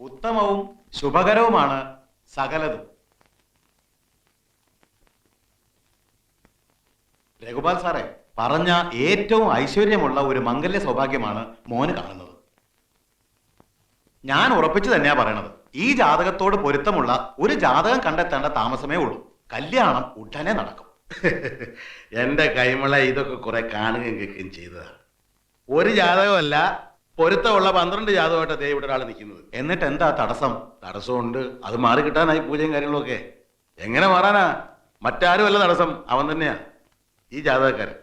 ഉത്തമവും ശുഭകരവുമാണ് സകലതും. രഘുപാൽ സാറേ പറഞ്ഞ ഏറ്റവും ഐശ്വര്യമുള്ള ഒരു മംഗല്യ സൗഭാഗ്യമാണ് മോന് കാണുന്നത്. ഞാൻ ഉറപ്പിച്ചു തന്നെയാ പറയണത്. ഈ ജാതകത്തോട് പൊരുത്തമുള്ള ഒരു ജാതകം കണ്ടെത്തേണ്ട താമസമേ ഉള്ളൂ. കല്യാണം ഉടനെ നടക്കും. എന്റെ കൈമള ഇതൊക്കെ കുറെ കാണുകയും കേൾക്കുകയും ചെയ്തതാണ്. ഒരു ജാതകമല്ല പൊരുത്തമുള്ള പന്ത്രണ്ട് ജാതകമായിട്ട് ദേ ഇവിടെ ഒരാൾ നിൽക്കുന്നത്. എന്നിട്ട് എന്താ തടസ്സം? തടസ്സമുണ്ട്. അത് മാറി കിട്ടാനായി പൂജയും കാര്യങ്ങളൊക്കെ. എങ്ങനെ മാറാനാ? മറ്റാരും അല്ല തടസ്സം. അവൻ തന്നെയാ. ഈ ജാതകക്കാരൻ.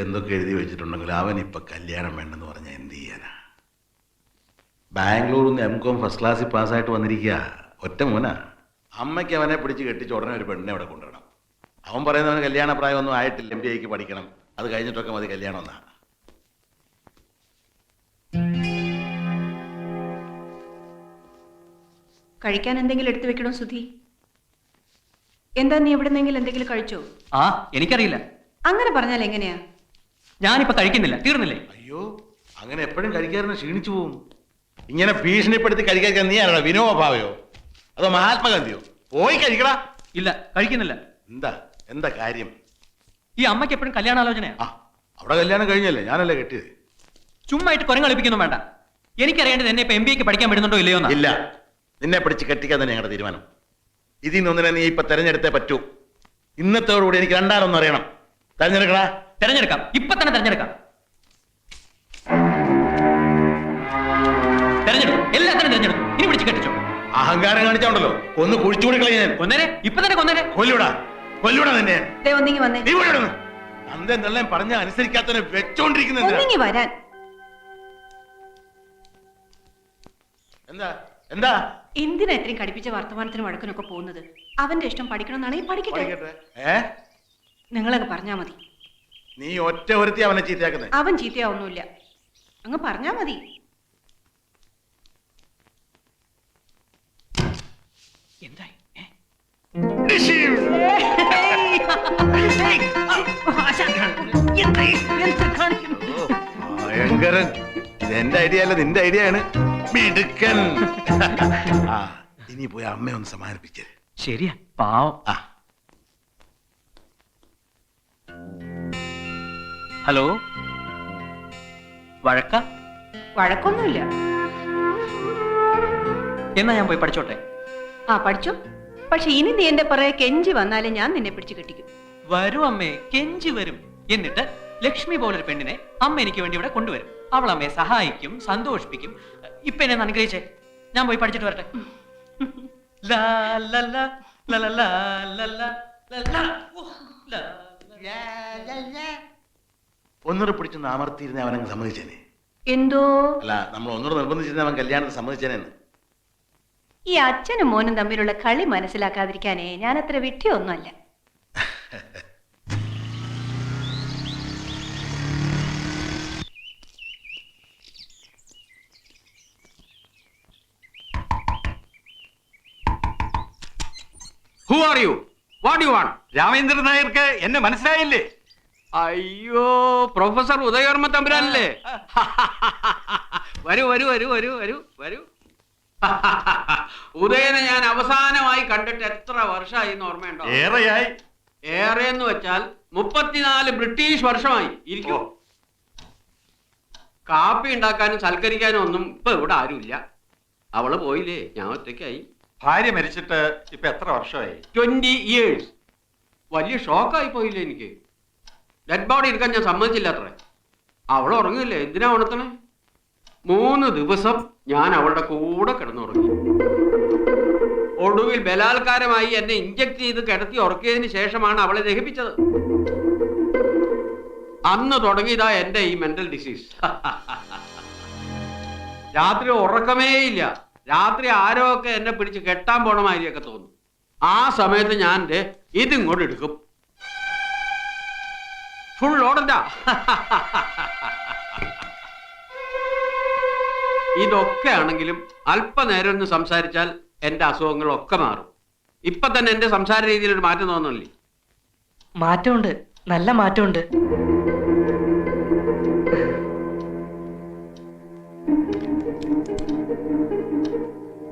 എന്തൊക്കെ എഴുതി വെച്ചിട്ടുണ്ടെങ്കിൽ അവൻ ഇപ്പൊ കല്യാണം വേണ്ടെന്ന് പറഞ്ഞാൽ എന്ത് ചെയ്യാനാ? ബാംഗ്ലൂരിൽ നിന്ന് എം കോം ഫസ്റ്റ് ക്ലാസ്സിൽ പാസ്സായിട്ട് വന്നിരിക്കുക ഒറ്റ മോനാ. അമ്മയ്ക്ക് അവനെ പിടിച്ച് കെട്ടിച്ച് ഉടനെ ഒരു പെണ്ണിനെ അവിടെ കൊണ്ടുവരണം. അവൻ പറയുന്നവന് കല്യാണ പ്രായമൊന്നും ആയിട്ടില്ല. എം ബി ഐക്ക് പഠിക്കണം. അത് കഴിഞ്ഞിട്ടൊക്കെ മതി കല്യാണം എന്നാ. കഴിക്കാൻ എന്തെങ്കിലും എടുത്തു വെക്കണോ സുധി? എന്താ നീ എവിടെന്നെങ്കിലും എന്തെങ്കിലും കഴിച്ചോ? ആ എനിക്കറിയില്ല. അങ്ങനെ പറഞ്ഞാൽ എങ്ങനെയാ? ഞാനിപ്പോ കഴിക്കുന്നില്ല തീർന്നില്ലേ? അയ്യോ അങ്ങനെ എപ്പോഴും കഴിക്കാറിന് ക്ഷീണിച്ചു പോകും ഇങ്ങനെ ഭീഷണിപ്പെടുത്തി കഴിക്കാൻ നീ ആരാ വിനോദഭാവയോ അതോ മഹാത്മാഗാന്ധിയോ? പോയി കഴിക്കടാ. ഇല്ല കഴിക്കുന്നില്ല. എന്താ എന്താ കാര്യം? ഈ അമ്മയ്ക്ക് എപ്പോഴും കല്യാണാലോചനയാ. ആ അവിടെ കല്യാണം കഴിഞ്ഞല്ലേ ഞാനല്ലേ കെട്ടിയത്? ചുമ്മായിട്ട് കുരങ്ങളിപ്പിക്കുന്നു വേണ്ട. എനിക്കറിയേണ്ടത് എന്നെ ഇപ്പൊ എം ബി എക്ക് പഠിക്കാൻ വിടുന്നുണ്ടോ ഇല്ലയോ എന്നാ. ഇല്ല. നിന്നെ പിടിച്ച് കെട്ടിക്കാൻ തന്നെ ഞങ്ങളുടെ തീരുമാനം. ഇതിൽ നിന്നൊന്നിനെ നീ ഇപ്പൊ തെരഞ്ഞെടുത്തേ പറ്റൂ. ഇന്നത്തോടുകൂടി എനിക്ക് രണ്ടാലൊന്നും അറിയണം. തെരഞ്ഞെടുക്കടാ. തെരഞ്ഞെടുക്കാം. ഇപ്പൊ തന്നെ തെരഞ്ഞെടുക്കാം. തെരഞ്ഞെടുക്കും. തന്നെ തെരഞ്ഞെടുക്കും. ഇനി പിടിച്ച് കെട്ടിച്ചോ. അഹങ്കാരം കാണിച്ചോണ്ടല്ലോ. ഒന്ന് കുഴിച്ചുകൂടി കളയാൻ കൊന്നേരെ? ഇപ്പൊ തന്നെ കൊന്നേരെ? കൊല്ലൂടാ കൊല്ലൂടാ നിന്നെ. ദേ ഒന്നിങ്ങി വന്നേ. നീ ഇവിടെ അന്തേ നല്ല പറഞ്ഞ അനുസരിക്കാത്തവനെ വെച്ചോണ്ടിരിക്കുന്ന എന്തിനാ? ഒന്നിങ്ങി വരാൻ. എന്താ? എന്താ? എന്തിനാ ഇത്രയും കടിപ്പിച്ച വർത്തമാനത്തിനും വഴക്കിനൊക്കെ പോകുന്നത്? അവന്റെ ഇഷ്ടം പഠിക്കണമെന്നാണെങ്കിൽ പഠിക്കട്ടെ. പഠിക്കട്ടെ. ഏ? നിങ്ങളങ്ങ് പറഞ്ഞാ മതി. നീ ഒറ്റ ഒരുത്തി അവനെ ചീത്തയാക്കുന്നത് അവൻ ചീത്തയാവൊന്നുമില്ല. അങ്ങ് പറഞ്ഞാ മതി. എന്തായി? ഭയങ്കരൻ എന്റെ ഐഡിയ അല്ല നിന്റെ ഐഡിയ ആണ്. മിടുക്കൻ. ആ ഇനി പോയി അമ്മയെ ഒന്ന് സമാനിപ്പിച്ചേ ശരിയാ പാവം. ആ. ഹലോ വഴക്ക വഴക്കൊന്നുമില്ല എന്നാ ഞാൻ പോയി പഠിച്ചോട്ടെ ആ പഠിച്ചോ പക്ഷെ ഇനി നീ എന്റെ പുറകെ കെഞ്ചി വന്നാലേ ഞാൻ നിന്നെ പിടിച്ചു കെട്ടിക്കും വരും അമ്മേ കെഞ്ചി വരും എന്നിട്ട് ലക്ഷ്മി പോലൊരു പെണ്ണിനെ അമ്മ എനിക്ക് വേണ്ടി ഇവിടെ കൊണ്ടുവരും അവൾ അമ്മയെ സഹായിക്കും സന്തോഷിപ്പിക്കും ഇപ്പൊ എന്നെ അനുഗ്രഹിച്ചേ ഞാൻ പോയി പഠിച്ചിട്ട് വരട്ടെ ലാ, ഒന്നൂടെ പിടിച്ചൊന്ന് അമർത്തിയിരുന്നേ അവനങ്ങ് സമ്മതിച്ചേനെ. എന്തോ? അല്ല നമ്മൾ ഒന്നൂടെ നിർബന്ധിച്ചിരുന്നേ അവൻ കല്യാണത്തിന് സമ്മതിച്ചേനെന്ന്. ഈ അച്ഛനും മോനും തമ്മിലുള്ള കളി മനസ്സിലാക്കാതിരിക്കാനേ ഞാൻ അത്ര വിട്ടിയൊന്നുമല്ല who are you what you want Ramendran നായർക്ക് എന്നെ മനസ്സിലായില്ലേ? അയ്യോ പ്രൊഫസർ ഉദയവർമ്മ തമ്പുരാനല്ലേ? വരൂ വരൂ വരൂ വരൂ വരൂ വരൂ. ഉദയനെ ഞാൻ അവസാനമായി കണ്ടിട്ട് എത്ര വർഷമായി എന്ന് ഓർമ്മയുണ്ടോ? ഏറെയായി. ഏറെ എന്ന് വെച്ചാൽ മുപ്പത്തിനാല് ബ്രിട്ടീഷ് വർഷമായി. ഇരിക്കോ. കാപ്പി ഉണ്ടാക്കാനും സൽക്കരിക്കാനും ഒന്നും ഇപ്പൊ ഇവിടെ ആരുമില്ല. അവൾ പോയില്ലേ? ഞാൻ ഒറ്റയ്ക്കായി. ഭാര്യ മരിച്ചിട്ട് ഇപ്പൊ എത്ര വർഷമായി? ട്വന്റി ഇയേഴ്സ് വലിയ ഷോക്കായി പോയില്ലേ എനിക്ക്. ഡെഡ് ബോഡി എടുക്കാൻ ഞാൻ സമ്മതിച്ചില്ല അത്രേ അവൾ ഉറങ്ങില്ലേ എന്തിനാ ഉണർത്തണേ? മൂന്ന് ദിവസം ഞാൻ അവളുടെ കൂടെ കിടന്നുറങ്ങി. ഒടുവിൽ ബലാത്കാരമായി എന്നെ ഇഞ്ചക്ട് ചെയ്ത് കിടത്തി ഉറക്കിയതിന് ശേഷമാണ് അവളെ ദഹിപ്പിച്ചത്. അന്ന് തുടങ്ങിയതാ എന്റെ ഈ മെന്റൽ ഡിസീസ് രാത്രി ഉറക്കമേ ഇല്ല. രാത്രി ആരോ ഒക്കെ എന്നെ പിടിച്ച് കെട്ടാൻ പോണമാതിരിയൊക്കെ തോന്നും. ആ സമയത്ത് ഞാൻ ഇതിങ്ങോട്ട് എടുക്കും. ഫുൾ ഓടണ്ട ഇതൊക്കെ ആണെങ്കിലും അല്പനേരം ഒന്ന് സംസാരിച്ചാൽ എന്റെ അസുഖങ്ങളൊക്കെ മാറും. ഇപ്പൊ തന്നെ എന്റെ സംസാര രീതിയിൽ ഒരു മാറ്റം തോന്നുന്നില്ലേ? മാറ്റമുണ്ട്. നല്ല മാറ്റമുണ്ട്.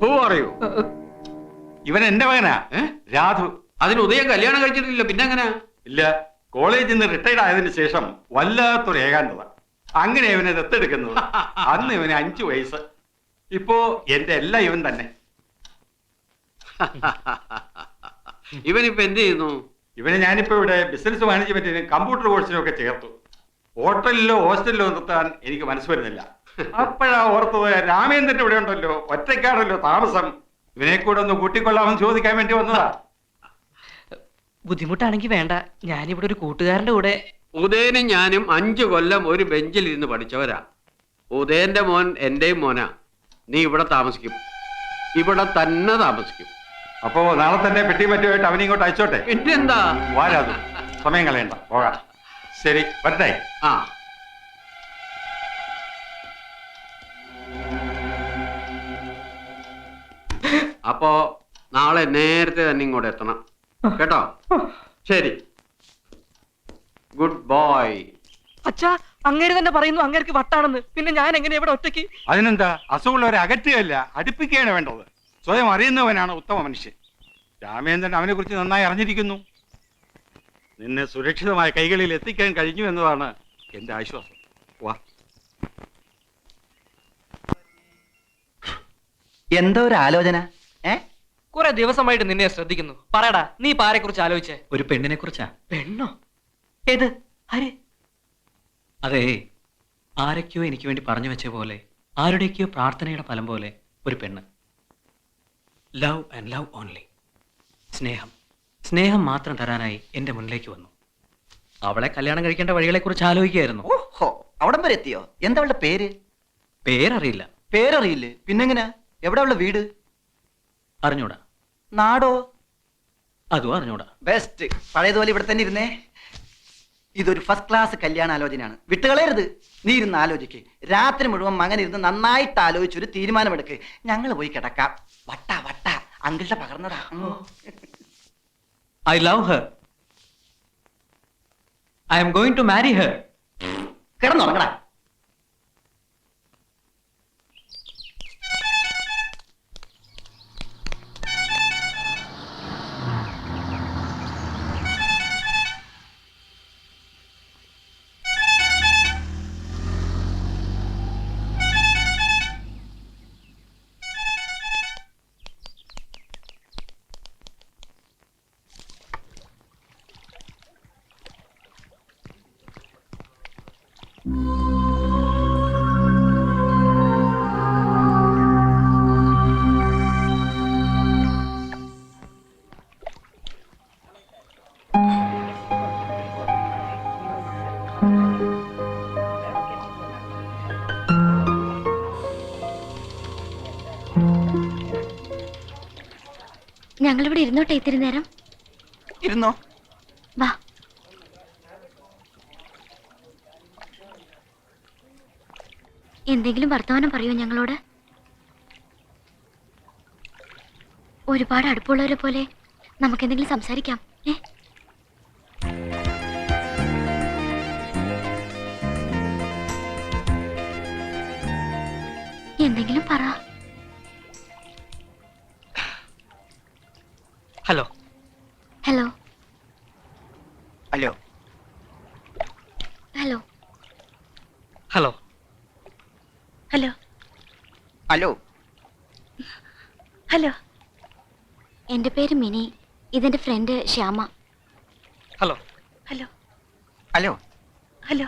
പോ അറിയോ. ഇവൻ എന്റെ മകനാ. രാധു. അതിന് ഉദയം കല്യാണം കഴിച്ചിട്ടില്ല പിന്നെ എങ്ങനെ? ഇല്ല. കോളേജിൽ നിന്ന് റിട്ടയർഡ് ആയതിനു ശേഷം വല്ലാത്തൊരു ഏകാന്തത. അങ്ങനെ ഇവനെ ദത്തെടുക്കുന്നത്. അന്ന് ഇവന് അഞ്ചു വയസ്സ്. ഇപ്പോ എന്റെ എല്ലാം ഇവൻ തന്നെ. ഇവനിപ്പോ എന്ത് ചെയ്യുന്നു? ഇവനെ ഞാനിപ്പോ ഇവിടെ ബിസിനസ് മാനേജ്മെന്റിനും കമ്പ്യൂട്ടർ കോഴ്സിനും ഒക്കെ ചേർത്തു. ഹോട്ടലിലോ ഹോസ്റ്റലിലോ നിർത്താൻ എനിക്ക് മനസ്സ് വരുന്നില്ല. അപ്പോഴാ ഓർത്തത് രാമേന്ദ്രൻ ഇവിടെ ഉണ്ടല്ലോ ഒറ്റയ്ക്കാണല്ലോ താമസം. ഇവനെ കൂടെ ഒന്ന് കൂട്ടിക്കൊള്ളാമെന്ന് ചോദിക്കാൻ വേണ്ടി വന്നതാ. ബുദ്ധിമുട്ടാണെങ്കിൽ വേണ്ട. ഞാനിവിടെ ഒരു കൂട്ടുകാരന്റെ കൂടെ. ഉദയനും ഞാനും അഞ്ചു കൊല്ലം ഒരു ബെഞ്ചിൽ ഇരുന്ന് പഠിച്ചവരാ. ഉദയന്റെ മോൻ എന്റെയും മോനാ. നീ ഇവിടെ താമസിക്കും. ഇവിടെ തന്നെ താമസിക്കും. അപ്പോ നാളെ തന്നെ പെട്ടി പറ്റുമായിട്ട് അവനെ ഇങ്ങോട്ട് അയച്ചോട്ടെ? പിന്നെന്താ? വാരാതു സമയം കളയണ്ട. പോകാം. ശരി വരട്ടെ. ആ. അപ്പോ നാളെ നേരത്തെ തന്നെ ഇങ്ങോട്ട് എത്തണം. കേട്ടോ? ശരി. ഗുഡ് ബോയ് അച്ഛാ അങ്ങേര് തന്നെ പറയുന്നു അങ്ങേർക്ക് വട്ടാണെന്ന്. പിന്നെ ഞാൻ എങ്ങനെ ഇവിടെ ഒറ്റയ്ക്ക്? അതിനെന്താ? അസുഖമുള്ളവരെ അകറ്റുകയല്ല അടുപ്പിക്കുകയാണ് വേണ്ടത്. സ്വയം അറിയുന്നവനാണ് ഉത്തമ മനുഷ്യൻ. രാമേന്ദ്രൻ അവനെ കുറിച്ച് നന്നായി അറിഞ്ഞിരിക്കുന്നു. നിന്നെ സുരക്ഷിതമായ കൈകളിൽ എത്തിക്കാൻ കഴിഞ്ഞു എന്നതാണ് എന്റെ ആശ്വാസം. വാ. എന്തോ ഒരു ആലോചന ഏ? കുറെ ദിവസമായിട്ട് നിന്നെ ശ്രദ്ധിക്കുന്നു. പറയടാ നീ പാരെ ആരെ കുറിച്ച് ആലോചിച്ചേ? ഒരു പെണ്ണിനെ കുറിച്ചാ? പെണ്ണോ? ഏത്? ആര്? അതെ ആരൊക്കെയോ എനിക്ക് വേണ്ടി പറഞ്ഞു വെച്ച പോലെ ആരുടെയൊക്കെയോ പ്രാർത്ഥനയുടെ ഫലം പോലെ ഒരു പെണ്ണ്. ലവ് ആൻഡ് ലവ് ഓൺലി സ്നേഹം. സ്നേഹം മാത്രം തരാനായി എന്റെ മുന്നിലേക്ക് വന്നു. അവളെ കല്യാണം കഴിക്കേണ്ട വഴികളെ കുറിച്ച് ആലോചിക്കുകയായിരുന്നു. ഓഹോ അവിടം വരെ എത്തിയോ? എന്താ അവളുടെ പേര്? പേരറിയില്ല. പേരറിയില്ലേ? പിന്നെങ്ങനെ? എവിടെ അവളുടെ വീട്? അറിഞ്ഞൂടാ. നാടോ? അതും അറിഞ്ഞൂടാ. ബെസ്റ്റ് പഴയതുപോലെ ഇവിടെ തന്നെ ഇരുന്നേ. ഇതൊരു ഫസ്റ്റ് ക്ലാസ് കല്യാണ ആലോചനയാണ് വിട്ടുകളയരുത്. നീ ഇരുന്ന് ആലോചിക്ക്. രാത്രി മുഴുവൻ മകൻ ഇരുന്ന് നന്നായിട്ട് ആലോചിച്ചൊരു തീരുമാനമെടുക്ക്. ഞങ്ങൾ പോയി കിടക്കാം. വട്ട വട്ട. അങ്കിളുടെ പകർന്നതാ. I love her I'm going to marry her കിടന്നുറങ്ങടാ. ഞങ്ങളിവിടെ ഇരുന്നോട്ടെ ഇത്തിരി നേരം? ഇരുന്നോ? വാ. എന്തെങ്കിലും വർത്തമാനം പറയോ ഞങ്ങളോട്? ഒരുപാട് അടുപ്പുള്ളവരെ പോലെ നമുക്ക് എന്തെങ്കിലും സംസാരിക്കാം ഏ? എന്തെങ്കിലും പറ. ഹലോ. എന്റെ പേര് മിനി. ഇതെന്റെ friend Shyama. Hello. Hello. Hello. Hello.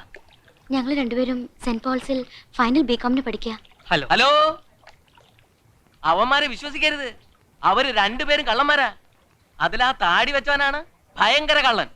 ഞങ്ങൾ രണ്ടുപേരും സെന്റ് പോൾസിൽ ഫൈനൽ ബി കോമിന് പഠിക്കുക ഹലോ. ഹലോ. അവന്മാരെ വിശ്വസിക്കരുത്. അവർ രണ്ടുപേരും കള്ളന്മാരാ. അതിലാ താടി വെച്ചവനാണ് ഭയങ്കര കള്ളൻ.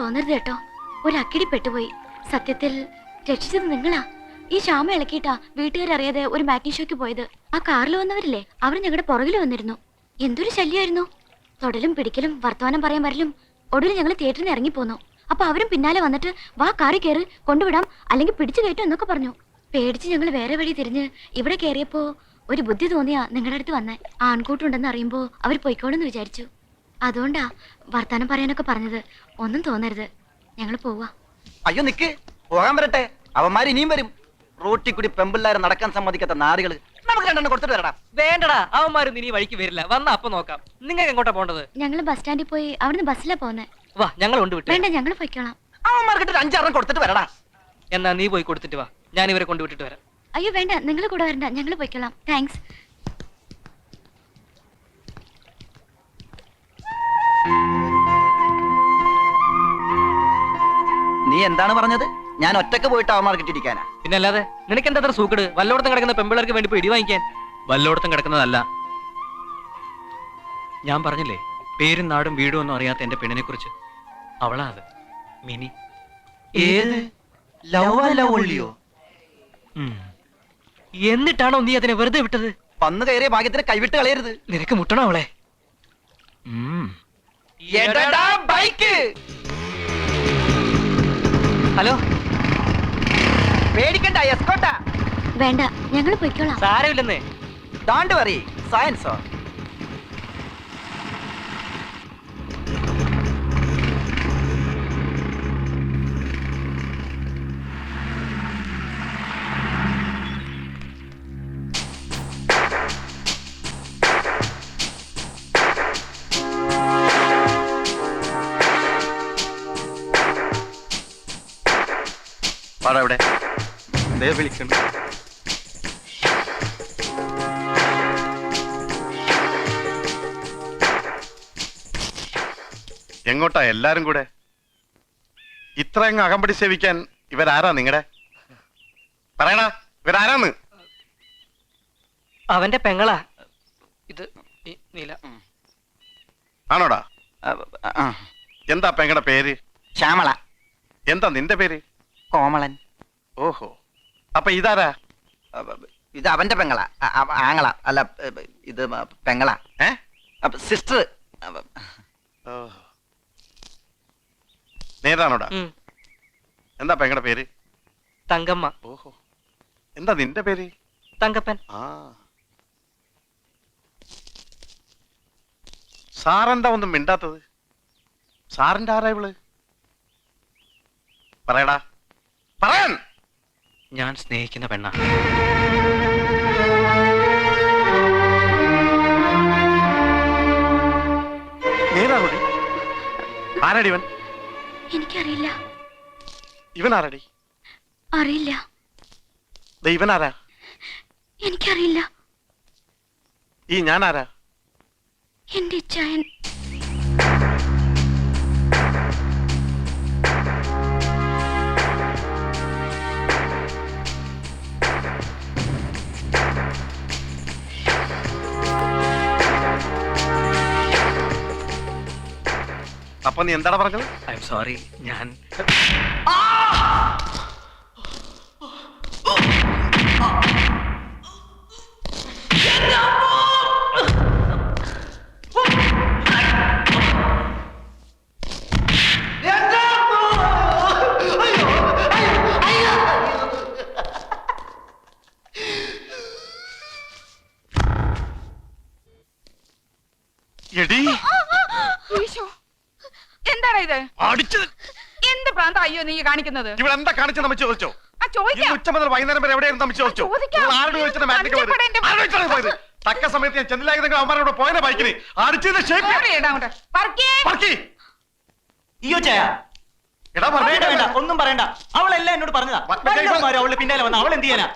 തോന്നരുത് കേട്ടോ. ഒരു അക്കിടി പെട്ടുപോയി. സത്യത്തിൽ രക്ഷിച്ചത് നിങ്ങളാ. ഈ ക്ഷാമ ഇളക്കിയിട്ടാ വീട്ടുകാരറിയാതെ ഒരു മാറ്റിംഗ് ഷോയ്ക്ക് പോയത്. ആ കാറിൽ വന്നവരില്ലേ? അവർ ഞങ്ങളുടെ പുറകിൽ വന്നിരുന്നു. എന്തൊരു ശല്യമായിരുന്നു തൊടലും പിടിക്കലും വർത്തമാനം പറയാൻ വരലും ഒടുവിൽ ഞങ്ങൾ തിയേറ്ററിൽ നിന്ന് ഇറങ്ങിപ്പോന്നു. അപ്പൊ അവരും പിന്നാലെ വന്നിട്ട് വാ കാറി കയറി കൊണ്ടുവിടാം അല്ലെങ്കിൽ പിടിച്ചു കയറ്റും എന്നൊക്കെ പറഞ്ഞു. പേടിച്ച് ഞങ്ങൾ വേറെ വഴി തിരിഞ്ഞ് ഇവിടെ കയറിയപ്പോ ഒരു ബുദ്ധി തോന്നിയാ നിങ്ങളുടെ അടുത്ത് വന്നേ. ആൺകൂട്ടുണ്ടെന്ന് അറിയുമ്പോ അവർ പൊയ്ക്കോളെന്ന് വിചാരിച്ചു. അതുകൊണ്ടാ വർത്താനം പറയാനൊക്കെ പറഞ്ഞത്. ഒന്നും തോന്നരുത്. ഞങ്ങൾ പോവാ. അയ്യോ നിക്ക്. പോകാൻ വരട്ടെ. അവന്മാര് ഇനിയും വരും. റോട്ടിൽ കൂടി പെമ്പിള്ളാരെ നടക്കാൻ സമ്മതിക്കാത്ത നാടുകൾ നമുക്ക് രണ്ടെണ്ണം കൊടുത്തിട്ട് വരടാ. വേണ്ടടാ. അവന്മാരും ഇനി വഴിക്ക് വരില്ല. വന്നാ അപ്പൊ നോക്കാം. നിങ്ങൾക്ക് എങ്ങോട്ടാ പോണ്ടത്? ഞങ്ങൾ ബസ് സ്റ്റാൻഡിൽ പോയി അവിടുന്ന് ബസ്സിലാ പോന്നെ വാ ഞങ്ങൾ കൊണ്ട് വിട്ടു വേണ്ട ഞങ്ങൾ പോയിക്കോളാം. അവന്മാർക്കിട്ട് ഒരു അഞ്ചാറെണ്ണം കൊടുത്തിട്ട് വരടാ. എന്നാ നീ പോയി കൊടുത്തിട്ട് വാ. ഞാൻ ഇവരെ കൊണ്ടുവിട്ടിട്ട് വരാം. അയ്യോ വേണ്ട. നിങ്ങൾ കൂടെ വരണ്ട. ഞങ്ങൾ പോയിക്കോളാം. താങ്ക്സ് നീ എന്താണ് പറഞ്ഞത്? ഞാൻ ഒറ്റയ്ക്ക് പോയിട്ട് അവന്മാർക്ക് ഇട്ടിരിക്കാനാ പിന്നെ അല്ലാതെ നിനക്ക് എന്താ അത്ര സൂക്കട്? വല്ലോടത്തും കിടക്കുന്ന പെമ്പിളർക്ക് വേണ്ടി പോയി ഇടി വാങ്ങിക്കാൻ. വല്ലോടത്തും കിടക്കുന്നതല്ല. ഞാൻ പറഞ്ഞില്ലേ പേരും നാടും വീടും ഒന്നും അറിയാത്ത എന്റെ പെണ്ണിനെ കുറിച്ച് അവളാ അത്. മിനി. ഏത്? എന്നിട്ടാണോ നീ അതിനെ വെറുതെ വിട്ടത്? വന്നു കയറിയ ഭാഗ്യത്തിന് കൈവിട്ട് കളയരുത്. നിനക്ക് മുട്ടണോ അവളെ? Bike hello? പേടിക്കണ്ട എസ്കോട്ടാ വേണ്ട ഞങ്ങൾ പൊയ്ക്കോളാം. സാരമില്ലെന്നേ. താണ്ടു വറി സയൻസോ ദേ വിളിക്കുന്നു എങ്ങോട്ടാ എല്ലാരും കൂടെ? ഇത്രയങ്ങ് അകമ്പടി സേവിക്കാൻ ഇവരാരാ നിങ്ങടെ? പറയണ ഇവരാരാന്ന്? അവന്റെ പെങ്ങളാ. ഇത് നീല. ആണോടാ? എന്താ പെങ്ങളുടെ പേര്? ശ്യാമള. എന്താ നിന്റെ പേര്? കോമളൻ. ഓഹോ. അപ്പൊ ഇതാരാ? ഇത് അവന്റെ പെങ്ങള. ആങ്ങള. അല്ല ഇത് പെങ്ങള. ഏ? സിസ്റ്റർ ഓ. നേതാണോടാ? ഉം. എന്താ പെങ്ങളുടെ പേര്? തങ്കമ്മ. ഓഹോ. എന്താ നിന്റെ പേര്? തങ്കപ്പൻ. ആ. സാറെന്താ ഒന്നും മിണ്ടാത്തത്? സാറിന്റെ ആരാ ഇവൾ? പറയടാ. പറയാൻ! ഞാൻ സ്നേഹിക്കുന്ന പെണ്ണാണ് നേതാണോടി ആരാടി ഇവൻ? എനിക്കറിയില്ല. ഇവൻ ആരാടി അറിയില്ല. ദേ ഇവൻ ആരാ എനിക്കറിയില്ല. ഈ ഞാൻ ആരാ എന്റെ ഇച്ചായൻ അപ്പൊ നീ എന്താടാ പറഞ്ഞത്? ഐ എം സോറി ഞാൻ എന്താണ് ഇത്? അടിച്ചത് എന്ത് പ്രാന്ത അയ്യോ നീ കാണിക്കുന്നത്? ഇവിടെ എന്താ കാണിച്ചത് നമ്മൾ ചോദിച്ചോ? ആ ചോദിക്കാം. ഉച്ച മുതൽ വൈകുന്നേരം വരെ എവിടെയായിരുന്നു നമ്മൾ ചോദിച്ചോ? ചോദിക്കാം. നിങ്ങൾ ആരോട് ചോദിച്ചത് മാറ്റിക്ക് പോയത്? പഞ്ചപ്പെടേണ്ട- ആരോട് ചോദിച്ചാണ് പോയത്? തക്ക സമയത്ത് ഞാൻ നിങ്ങൾ അവന്മാരോട് പോയതിനെ ബൈക്കിന് അടിച്ചത് ഷേപ്പ് വേറെ ഇടാ അങ്ങോട്ട്. പറക്കേ. പറക്കി അയ്യോ ചായ എടാ വേണ്ട വേണ്ട ഒന്നും പറയണ്ട. അവളെല്ലാം എന്നോട് പറഞ്ഞതാ. വ- വ- വല്ലവന്മാരും അവളുടെ പിന്നാലെ വന്ന. അവൾ എന്ത് ചെയ്യാനാ?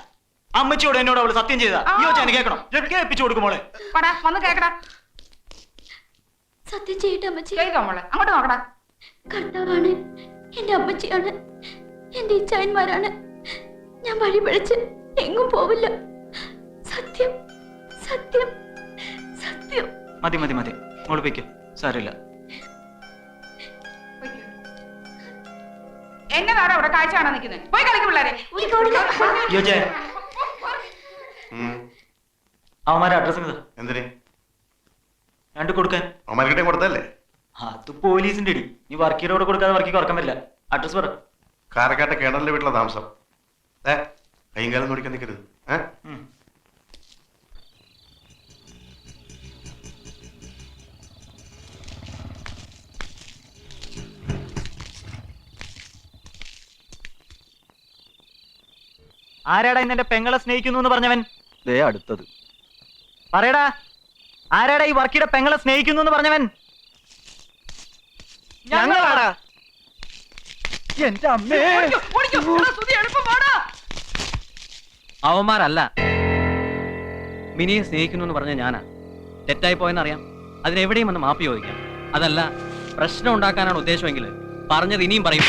അമ്മച്ചിയോട് എന്നോട് അവൾ സത്യം ചെയ്തതാ. അയ്യോ ചായ കേൾക്കണം. കേൾപ്പിച്ചു കൊടുക്കും മോളെ? വാടാ, വന്ന് കേക്കടാ. സത്യം ചെയ്യട്ടെ അമ്മച്ചി. ചെയ്തോ മോളെ. അങ്ങോട്ട് നോക്കടാ. കർത്താവാണ് എന്റെ അമ്മച്ചിയാണ് എന്റെ ഇച്ചായന്മാരാണ് ഞാൻ വഴി പിഴച്ച് എങ്ങും പോവില്ല. സത്യം സത്യം സത്യം. മതി മതി മതി. മോൾ സാരില്ല എന്നതാണ് അവിടെ കാഴ്ച കാണാൻ നിൽക്കുന്നത് പോയി കളിക്കും പിള്ളേരെ. അവന്മാരെ അഡ്രസ് എന്തിന്? രണ്ട് കൊടുക്കാൻ. അവന്മാർക്കിട്ടേ കൊടുത്തല്ലേ അത് പോലീസിന്റെ ഇടി നീ വർക്കിയുടെ കൊടുക്കാതെ വർക്കിക്ക് ഉറക്കം പറ്റില്ല അഡ്രസ് പറ. കാരക്കാട്ടെ കിണറിന്റെ വീട്ടിലെ താമസം. ഏ കൈകാലം കാലം നോടിക്കാൻ നിൽക്കരുത് ഏ. ആരാടാ ഇന്നെ പെങ്ങളെ സ്നേഹിക്കുന്നു എന്ന് പറഞ്ഞവൻ? ദേ അടുത്തത്. പറയടാ. ആരാടാ ഈ വർക്കിയുടെ പെങ്ങളെ സ്നേഹിക്കുന്നു എന്ന് പറഞ്ഞവൻ? ഞങ്ങളാടാ. എന്റെ അമ്മേ. അവന്മാരല്ല. മിനിയെ സ്നേഹിക്കുന്നു എന്ന് പറഞ്ഞ ഞാനാ. തെറ്റായി പോയെന്നറിയാം. അതിനെവിടെയും വന്ന് മാപ്പി ചോദിക്കാം. അതല്ല പ്രശ്നം ഉണ്ടാക്കാനാണ് ഉദ്ദേശമെങ്കിൽ പറഞ്ഞത് ഇനിയും പറയും.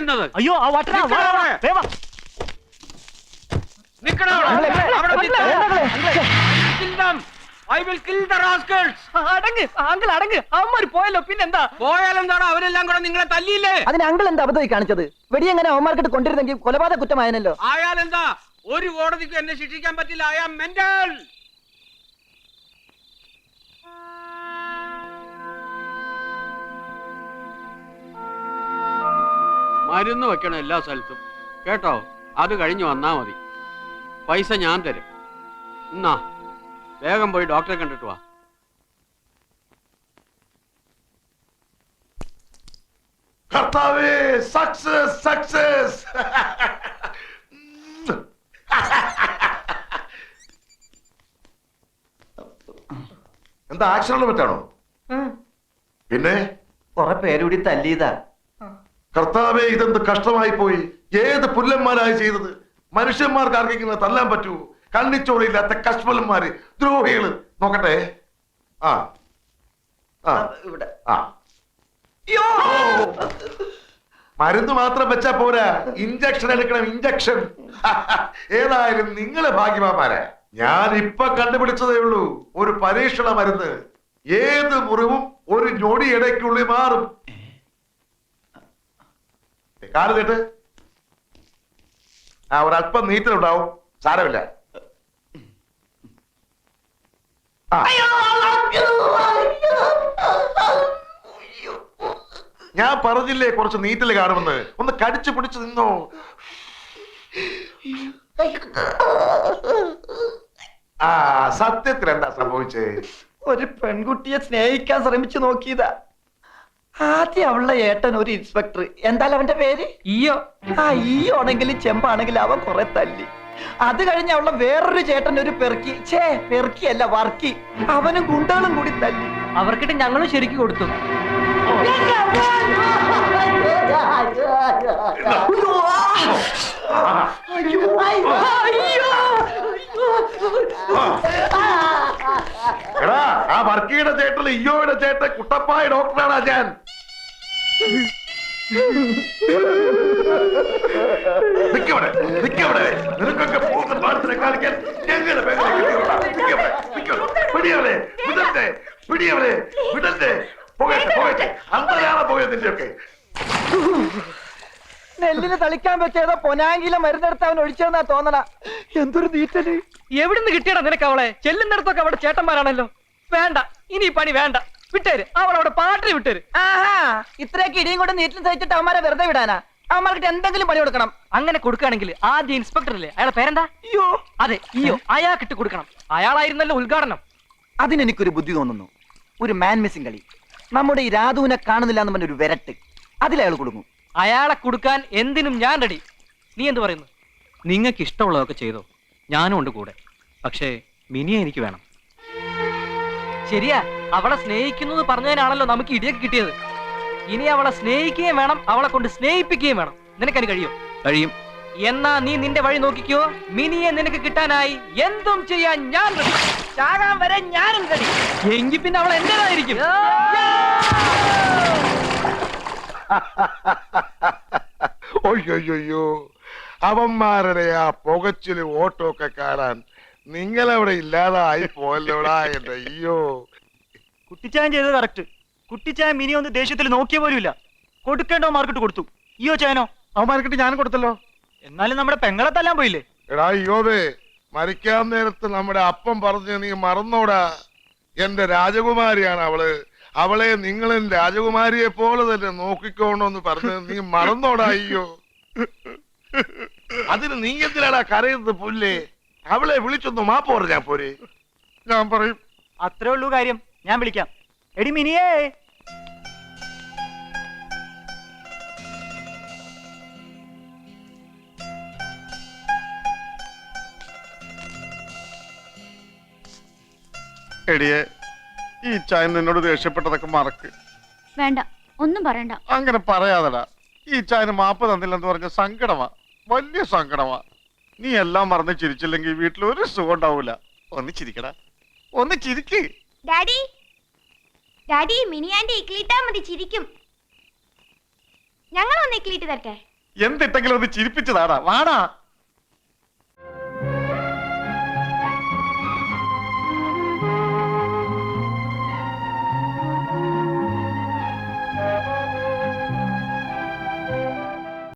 എന്റെ അയ്യോ ആ വട്ടനാ, വാ, വാ, വാ, വേഗം വാ. നിക്കണ അവിടെ. അവിടെ നിൽക്ക്. Kill them. I will kill the rascals. അടങ്ങ് ആങ്കിൾ അടങ്ങ്. അവന്മാര് പോയല്ലോ പിന്നെന്താ? പോയാലെന്താണോ? അവരെല്ലാം കൂടെ നിങ്ങളെ തല്ലിയില്ലേ? അതിന് അങ്കിൾ എന്താ അബദ്ധമായി കാണിച്ചത്? വെടി അവന്മാർക്കിട്ട് കൊണ്ടിരുന്നെങ്കിൽ കൊലപാതക കുറ്റമായനല്ലോ. ആയാലെന്താ ഒരു കോടതിക്ക് എന്നെ ശിക്ഷിക്കാൻ പറ്റില്ല. ഐ ആം മെന്റൽ മരുന്ന് വെക്കണം എല്ലാ സ്ഥലത്തും. കേട്ടോ? അത് കഴിഞ്ഞ് വന്നാൽ മതി. പൈസ ഞാൻ തരും. എന്നാ വേഗം പോയി ഡോക്ടറെ കണ്ടിട്ട് വാ. കർത്താവേ സക്സസ് സക്സസ് എന്താ ആക്സിഡന്റ് പറ്റാണോ പിന്നെ? കൊറേ പേരുകൂടി തല്ലിയതാ. കർത്താവേ ഇതെന്ത് കഷ്ടമായി പോയി. ഏത് പുല്ലന്മാരായി ചെയ്തത്? മനുഷ്യന്മാർക്ക് ആർക്കെങ്കിലും തല്ലാൻ പറ്റൂ? കണ്ണിച്ചോളില്ലാത്ത കഷ്മലന്മാര് ദ്രോഹികൾ. നോക്കട്ടെ. ആ. ആ. ഇവിടെ. ആ. ഓ. മരുന്ന് മാത്രം വെച്ചാ പോരാ. ഇഞ്ചക്ഷൻ എടുക്കണം ഇഞ്ചക്ഷൻ. ഏതായാലും നിങ്ങളെ ഭാഗ്യമാരെ ഞാൻ ഇപ്പൊ കണ്ടുപിടിച്ചതേ ഉള്ളൂ. ഒരു പരീക്ഷണ മരുന്ന്. ഏത് മുറിവും ഒരു ഞൊടി ഇടയ്ക്കുള്ളിൽ മാറും. കാൽ കേട്ട് ആ ഒരല്പം നീറ്റലുണ്ടാവും. സാരമില്ല. ഞാൻ പറഞ്ഞില്ലേ കുറച്ച് നീറ്റൽ കാണുമെന്ന്. ഒന്ന് കടിച്ചു പിടിച്ചു നിന്നോ. ആ സത്യത്തിൽ എന്താ സംഭവിച്ചേ? ഒരു പെൺകുട്ടിയെ സ്നേഹിക്കാൻ ശ്രമിച്ചു നോക്കിയതാ. ആദ്യം അവളുടെ ഏട്ടൻ ഒരു ഇൻസ്പെക്ടർ എന്തായാലും അവന്റെ പേര്? ഈയോ. ആ ഈയോ ആണെങ്കിലും ചെമ്പാണെങ്കിലും അവൻ കുറെ തല്ലി. അത് കഴിഞ്ഞ് അവളുടെ വേറൊരു ചേട്ടൻ ഒരു പെറുക്കി. ഛേ പെറുക്കിയല്ല വർക്കി. അവനും ഗുണ്ടകളും കൂടി തല്ലി. അവർക്കിട്ട് ഞങ്ങളും ശരിക്കും കൊടുത്തു. എടാ ആ വർക്കിയുടെ ചേട്ടൻ ഇയോയുടെ ചേട്ടൻ കുട്ടപ്പായ ഡോക്ടറാണ് ഞാൻ. നിക്കവിടെ നിക്കവിടെ. നിനക്കൊക്കെ പോകുന്ന പാടത്തിനെ കാണിക്കാൻ ഞങ്ങളുടെ പേരെ നിക്കവിടെ നിക്കവിടെ. പിടിയവളെ വിടട്ടെ പിടിയവളെ വിടട്ടെ. പോകട്ടെ പോകട്ടെ. അന്തരാണ് പോയതിന്റെ ഒക്കെ നെല്ലിന് തളിക്കാൻ വെച്ചേതോ പൊനാങ്കിലെ മരുന്നെടുത്ത് അവൻ ഒഴിച്ചതെന്നാ തോന്നണ എന്തൊരു നീറ്റൽ. എവിടുന്ന് കിട്ടിയടാ നിനക്ക് അവളെ? ചെല്ലുന്നിടത്തൊക്കെ അവിടെ ചേട്ടന്മാരാണല്ലോ. വേണ്ട ഇനി ഈ പണി വേണ്ട. വിട്ടേര് അവൾ അവിടെ പാട്ടിന് വിട്ടേര്. ആഹാ ഇത്രയൊക്കെ ഇടിയും കൊണ്ട് നീറ്റിൽ സഹിച്ചിട്ട് അവന്മാരെ വെറുതെ വിടാനാ. അവന്മാർക്ക് എന്തെങ്കിലും പണി കൊടുക്കണം. അങ്ങനെ കൊടുക്കുകയാണെങ്കിൽ ആദ്യം ഇൻസ്പെക്ടർ അല്ലേ അയാളെ പേരെന്താ? അയ്യോ. അതെ അയ്യോ അയാൾക്കിട്ട് കൊടുക്കണം. അയാളായിരുന്നല്ലോ ഉദ്ഘാടനം. അതിനെനിക്കൊരു ബുദ്ധി തോന്നുന്നു. ഒരു മാൻ മിസ്സിംഗ് കളി. നമ്മുടെ ഈ രാധുവിനെ കാണുന്നില്ല എന്ന് പറഞ്ഞൊരു വിരട്ട്. അതിലയാൾ കുടുങ്ങും. അയാളെ കൊടുക്കാൻ എന്തിനും ഞാൻ റെഡി നീ എന്ത് പറയുന്നു? നിങ്ങൾക്ക് ഇഷ്ടമുള്ളതൊക്കെ ചെയ്തോ. ഞാനും ഉണ്ട് കൂടെ. പക്ഷേ മിനിയെ എനിക്ക് വേണം. ശരിയാ. അവളെ സ്നേഹിക്കുന്നു എന്ന് പറഞ്ഞതിനാണല്ലോ നമുക്ക് ഇടിയൊക്കെ കിട്ടിയത്. ഇനി അവളെ സ്നേഹിക്കുകയും വേണം അവളെ കൊണ്ട് സ്നേഹിപ്പിക്കുകയും വേണം. നിനക്കതിന് കഴിയും? കഴിയും. എന്നാ നീ നിന്റെ വഴി നോക്കിക്കോ. മിനിയെ നിനക്ക് കിട്ടാനായി എന്തും ചെയ്യാൻ ഞാൻ. ചാകാൻ വരെ ഞാനും കഴിയും എങ്കിൽ പിന്നെ അവൾ എന്റേതായിരിക്കും. ഒയ്യൊയ്യോ അവന്മാരുടെ ആ പുകച്ചിൽ ഓട്ടോ ഒക്കെ കാണാൻ നിങ്ങളവിടെ ഇല്ലാതായി പോലോടാ എന്റെ അയ്യോ. കുട്ടിച്ചാൻ ചെയ്തത് കറക്റ്റ് കുട്ടിച്ചാൻ ഇനി ഒന്ന് ദേഷ്യത്തിൽ നോക്കിയ പോലും ഇല്ല കൊടുക്കേണ്ടോ മാർക്കറ്റ് കൊടുത്തു. അയ്യോ അവ അവന്മാർക്കിട്ട് ഞാൻ കൊടുത്തല്ലോ. എന്നാലും നമ്മുടെ പെങ്ങളെ തല്ലാൻ പോയില്ലേ? എടാ അയ്യോതെ മരിക്കാൻ നേരത്ത് നമ്മുടെ അപ്പം പറഞ്ഞ് നീ മറന്നോടാ. എന്റെ രാജകുമാരിയാണ് അവൾ. അവളെ നിങ്ങളും രാജകുമാരിയെ പോലെ തന്നെ നോക്കിക്കോണോന്ന് പറഞ്ഞ് നീ മറന്നോടായിയോ അതിന് നീ എന്തിനാടാ കരയുന്നത് പുല്ലേ? അവളെ വിളിച്ചൊന്ന് മാപ്പ് ഞാൻ പോരെ. ഞാൻ പറയും. അത്രേ ഉള്ളൂ കാര്യം. ഞാൻ വിളിക്കാം. എടി മിനിയേ. എടിയെ ഈ ചായ നിന്നോട് ദേഷ്യപ്പെട്ടതൊക്കെ മറക്ക്. വേണ്ട ഒന്നും പറയണ്ട. അങ്ങനെ പറയാതല ഈ ചായന് മാപ്പ് തന്നില്ലെന്ന് പറഞ്ഞ സങ്കടമാ. വലിയ സങ്കടമാ. നീ എല്ലാം മറന്ന് ചിരിച്ചില്ലെങ്കിൽ വീട്ടിൽ ഒരു സുഖം ഉണ്ടാവൂല. ഒന്ന് ചിരിക്കടാ. ഒന്ന് ചിരിക്ക്. ഡാഡി ഡാഡി മിനിയാന്റെ ഇക്ലിട്ടാ മതി ചിരിക്കും. ഞങ്ങൾ ഒന്ന് ഇക്ലിട്ട് തരട്ടെ? എന്തിട്ടെങ്കിലും ഒന്ന് ചിരിപ്പിച്ചതാടാ വാടാ.